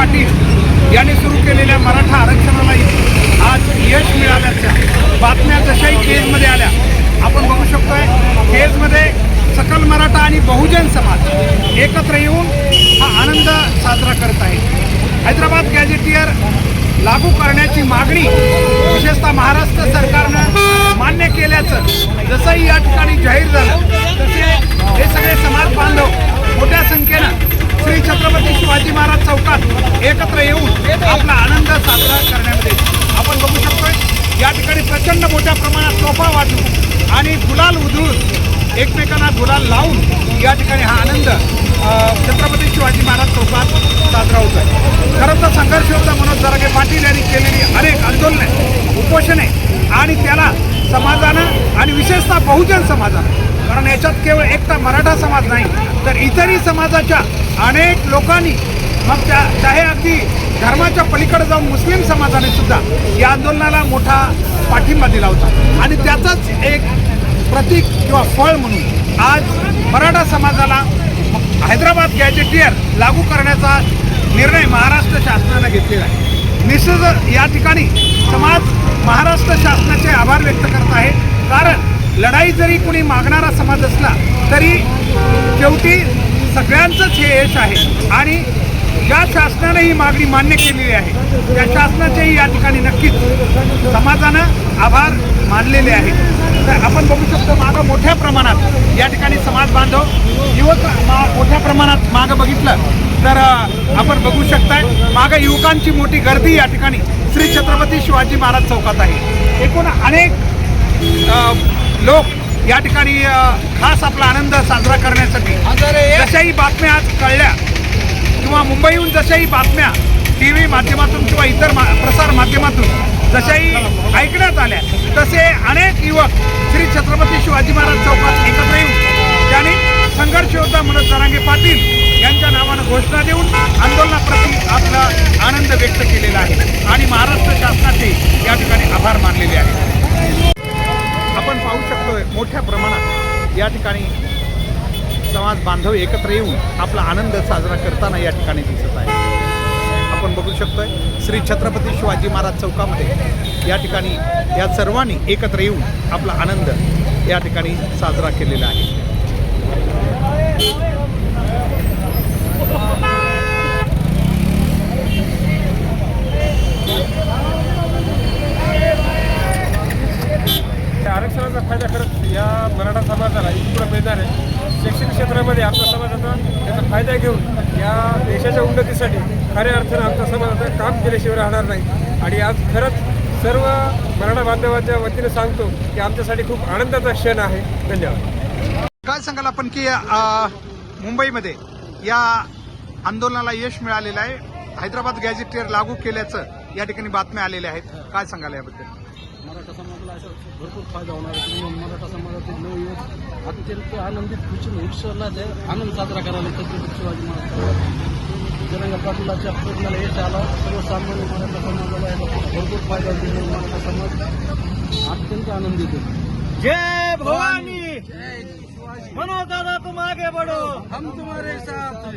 पाटील यांनी सुरू केलेल्या मराठा आरक्षणालाही आज यश मिळाल्याच्या बातम्या जशाही केजमध्ये आल्या आपण बघू शकतोय केजमध्ये सकल मराठा आणि बहुजन समाज एकत्र येऊन हा आनंद साजरा करत आहे हैदराबाद गॅजेटियर लागू करण्याची मागणी विशेषतः महाराष्ट्र सरकारनं मान्य केल्याचं जसंही या ठिकाणी जाहीर झालं तसे हे सगळे समाज बांधव मोठ्या संख्येनं श्री छत्रपती शिवाजी महाराज चौकात एकत्र येऊन आपला आनंद साजरा करण्यामध्ये आपण बघू शकतोय या ठिकाणी प्रचंड मोठ्या प्रमाणात तोफा वाटून आणि गुलाल उधळून एकमेकांना गुलाल लावून या ठिकाणी हा आनंद छत्रपती शिवाजी महाराज चौकात साजरा होत आहे. खरं तर संघर्ष होता मनोज जरागे पाटील यांनी केलेली अनेक आंदोलने उपोषणे आणि त्याला समाजानं आणि विशेषतः बहुजन समाजानं कारण याच्यात केवळ एकटा मराठा समाज नाही तर इतरही समाजाच्या अनेक लोकांनी मग त्या त्याही अगदी धर्माच्या पलीकडे जाऊन मुस्लिम समाजाने सुद्धा या आंदोलनाला मोठा पाठिंबा दिला होता. आणि त्याचाच एक प्रतीक किंवा फळ म्हणून आज मराठा समाजाला हैदराबाद गॅजेटियर लागू करण्याचा निर्णय महाराष्ट्र शासनानं घेतलेला आहे. निसर्ग या ठिकाणी समाज महाराष्ट्र शासनाचे आभार व्यक्त करत आहे. कारण लढाई जरी कुणी मागणारा समाज असला तरी शेवटी सगळ्यांचंच हे यश आहे. आणि ज्या शासनाने ही मागणी मान्य केलेली आहे त्या शासनाचेही या ठिकाणी नक्कीच समाजानं आभार मानलेले आहेत. तर आपण बघू शकतो मागं मोठ्या प्रमाणात या ठिकाणी समाज बांधव युवक मा- मोठ्या प्रमाणात मागं बघितलं. तर आपण बघू शकताय मागं युवकांची मोठी गर्दी या ठिकाणी श्री छत्रपती शिवाजी महाराज चौकात आहे. एकूण अनेक लोक या ठिकाणी खास आपला आनंद साजरा करण्यासाठी जशाही बातम्या आज कळल्या किंवा मुंबईहून जशाही बातम्या टी व्ही माध्यमातून किंवा इतर मा प्रसार माध्यमातून जशाही ऐकण्यात आल्या तसे अनेक युवक श्री छत्रपती शिवाजी महाराज चौकात एकत्र येऊन त्यांनी संघर्ष योद्धा मनोज जरांगे पाटील यांच्या नावानं घोषणा देऊन आंदोलनाप्रती आपला आनंद व्यक्त केलेला आहे आणि महाराष्ट्र शासनाचे या ठिकाणी आभार मानलेले आहेत. आपण पाहू शकतोय मोठ्या प्रमाणात या ठिकाणी समाज बांधव एकत्र येऊन आपला आनंद साजरा करताना या ठिकाणी दिसत आहे. आपण बघू शकतोय श्री छत्रपती शिवाजी महाराज चौकामध्ये या ठिकाणी या सर्वांनी एकत्र येऊन आपला आनंद या ठिकाणी साजरा केलेला आहे त्या आरक्षणाचा फायदा खरंच या मराठा समाजाला इतकं मिळणार आहे. शैक्षणिक क्षेत्रामध्ये आमचा समाज आता त्याचा फायदा घेऊन या देशाच्या उन्नतीसाठी खऱ्या अर्थानं आमचा समाज आता काम केल्याशिवाय राहणार नाही. आणि आज खरंच सर्व मराठा बांधवाच्या वतीने सांगतो की आमच्यासाठी खूप आनंदाचा क्षण आहे. धन्यवाद. काय सांगाल आपण की मुंबईमध्ये या आंदोलनाला यश मिळालेलं आहे. हैदराबाद गॅजेटियर लागू केल्याचं या ठिकाणी बातम्या आलेल्या आहेत. काय सांगाल याबद्दल? मराठा समाजाला असा भरपूर फायदा होणार आहे. तुम्ही मराठा समाजातील नवयुवक अत्यंत आनंदित खुशी उत्सवात आनंद साजरा करायला छत्रपती शिवाजी महाराज. जरंगा पाटलाच्या प्रयत्नाला यश आला. सर्वसामान्य मराठा समाजाला याचा भरपूर फायदा होईल मराठा समाज अत्यंत आनंदित आहे. जय भवानी! मनोज दादा तुम आगे बढ़ो. हम तुम्हारे साथ